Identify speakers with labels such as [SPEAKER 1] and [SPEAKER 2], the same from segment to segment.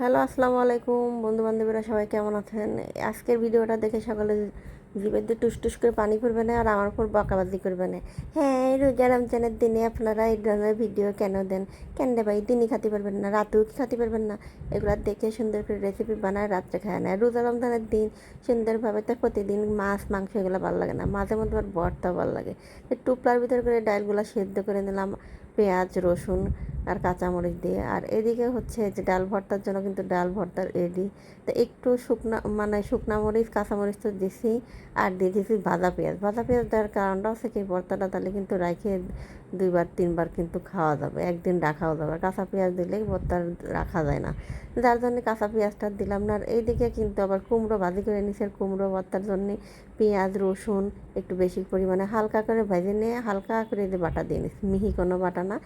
[SPEAKER 1] Hello, আসসালামু আলাইকুম বন্ধু বান্ধবীরা সবাই কেমন আছেন? আজকের ভিডিওটা দেখে সকালে জিভের দিয়ে টুস টুস করে পানি করবে না আর আমার উপর বকাবাজি করবে না। হ্যাঁ এই রোজা রমজানের দিনে আপনারা এই ধরনের ভিডিও কেন দেন? কেন রে ভাই? দিনই খাতে পারবেন না, রাতেও কি খাতে পারবেন না? এগুলো দেখে সুন্দর করে রেসিপি বানায় রাত্রে খায় না। রোজা রমজানের দিন সুন্দরভাবে তো প্রতিদিন মাছ, মাংস এগুলো ভালো লাগে না। মাঝে মধ্যে আবার বরটা ভালো লাগে। টুপলার ভিতর করে ডালগুলো সেদ্ধ করে নিলাম। পেঁয়াজ, রসুন আর কাঁচামরিচ দিয়ে। আর এদিকে হচ্ছে যে ডাল ভর্তার জন্য কিন্তু ডাল ভর্তা রেডি। তো একটু শুকনা মানে শুকনা মরিচ, কাঁচামরিচ তো দিছি। আর দিয়ে দিয়েছি ভাজা পেঁয়াজ ভাজা পেঁয়াজ দেওয়ার কারণটা হচ্ছে কি, ভর্তাটা তাহলে কিন্তু রাখে দুইবার, তিনবার কিন্তু খাওয়া যাবে, একদিন রাখাও যাবে। কাঁচা পেঁয়াজ দিলে ভর্তা রাখা যায় না। যার জন্য কাঁচা পেঁয়াজটা দিলাম না, আর এইদিকে কিন্তু আবার কুমড়ো ভাজি করে নিছে কুমড়ো ভর্তার জন্য পেঁয়াজ, রসুন একটু বেশি পরিমাণে হালকা করে ভেজে নিয়ে হালকা করে দিয়ে বাটা দিয়ে নিচ্ছি মিহি কোনো বাটা না।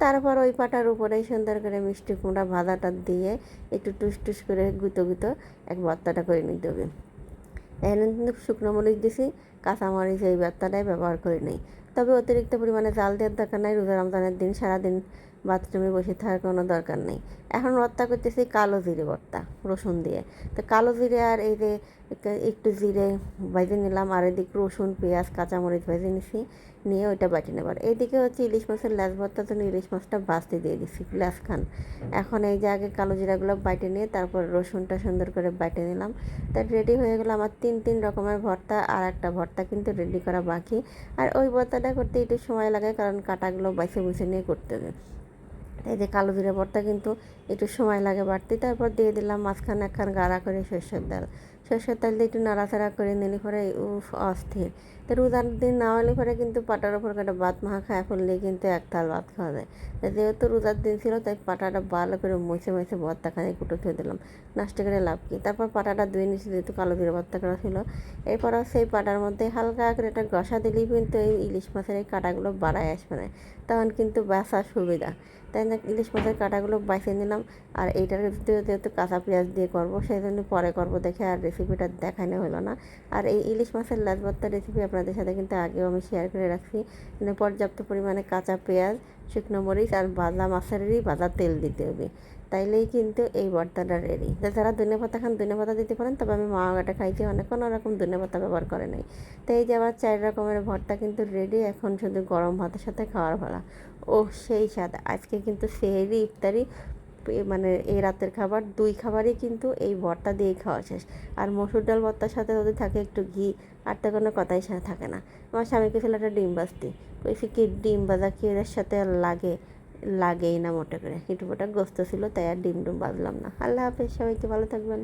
[SPEAKER 1] তারপর ওই পাটার উপরেই সুন্দর করে মিষ্টি কুমড়া ভাজাটা দিয়ে একটু টুস টুস করে গুঁতো গুঁতো এক ভর্তাটা করে নিতে হবে। এখানে কিন্তু শুকনো মরিচ দিছি, কাঁচামরিচ এই ভর্তাটাই ব্যবহার করে নেই। তবে অতিরিক্ত পরিমাণে জাল দেওয়ার দরকার নাই রোজা রমজানের দিন সারাদিন বাথরুমে বসে থাকার কোনো দরকার নেই। এখন ভর্তা করতেছি কালো জিরে ভর্তা, রসুন দিয়ে। তো কালো জিরে আর এই যে একটু জিরে ভেজে নিলাম, আর এদিক রসুন, পেঁয়াজ, কাঁচামরিচ ভেজে নিছি, নিয়ে ওইটা বাটি নেবার এইদিকে হচ্ছে ইলিশ মাছের ল্যাস ভর্তার জন্য ইলিশ মাছটা বাঁচতে দিয়ে দিচ্ছি ল্যাস খান। এখন এই যে আগে কালো জিরাগুলো বাইটে নিয়ে তারপর রসুনটা সুন্দর করে বাইটে নিলাম। তা রেডি হয়ে গেলো আমার তিন তিন রকমের ভর্তা, আর একটা ভর্তা কিন্তু রেডি করা বাকি। আর ওই ভর্তাটা করতে একটু সময় লাগে, কারণ কাটাগুলো বাইসে বুঝে নিয়ে করতে হবে। এই যে কালো জিরে ভর্তা কিন্তু একটু সময় লাগে বাড়তে। তারপর দিয়ে দিলাম মাঝখানে একখান গাড়া করে সর্ষের ডাল। সর্ষের তেল দিয়ে একটু নাড়াচাড়া করে নিলে পরে উফ, অস্থির। তো রোজার দিন না হলে পরে কিন্তু পাটার ওপর কাটা ভাত মাখা খায়, ফেললে কিন্তু এক থাল ভাত খাওয়া যায়। যেহেতু রোজার দিন ছিল, তাই পাটাটা ভালো করে মুছে মুছে ভর্তা খানে কুটো থুয়ে দিলাম। নষ্ট করে লাভ কি? তারপর পাটাটা ধুয়ে নিচ্ছি যেহেতু কালো জিরে ভর্তা করা ছিল। এরপর সেই পাটার মধ্যে হালকা করে একটা গসা দিলেই কিন্তু এই ইলিশ মাছের এই কাটাগুলো বাড়ায় আসবে না। তখন কিন্তু বাসার সুবিধা। তাই না, ইলিশ মাছের কাটাগুলো বাইছে নিলাম। আর এইটার যেহেতু কাঁচা পেঁয়াজ দিয়ে করব, সেই জন্য পরে করব দেখে আর রেসিপিটা দেখানো হলো না। আর এই ইলিশ মাছের লাজ ভর্তার রেসিপি আপনাদের সাথে কিন্তু আগেও আমি শেয়ার করে রাখছি। মানে পর্যাপ্ত পরিমাণে কাঁচা পেঁয়াজ, শুকনো মরিচ আর ভাজা মাছেরই ভাজা তেল দিতে হবে। তাইলেই কিন্তু এই ভর্তাটা রেডি যারা ধনে পাতা খান, ধনে পাতা দিতে পারেন, তবে আমি মাওয়াটা খাইছি, অনেক কোনো রকম ধনে পাতা ব্যবহার করে নাই। তো এই যে আবার চার রকমের ভর্তা কিন্তু রেডি এখন শুধু গরম ভাতের সাথে খাওয়ার ভাড়া ও সেই স্বাদ। আজকে কিন্তু সেহেরি ইফতারি মানে এই রাতের খাবার, দুই খাবারই কিন্তু এই ভর্তা দিয়েই খাওয়া শেষ। আর মসুর ডাল, ভর্তার সাথে যদি থাকে একটু ঘি, আর তো কোনো কথাই সাথে থাকে না। আমার স্বামীকে ছিল একটা ডিম বাজতি ওই কি ডিম বাজা কি এদের সাথে লাগে, লাগেই না মোটে করে। মোটা গোস্ত ছিল, তাই আর ডিম ডুম বাজলাম না। আল্লাহ হাফেজ, সবাইকে ভালো থাকবেন।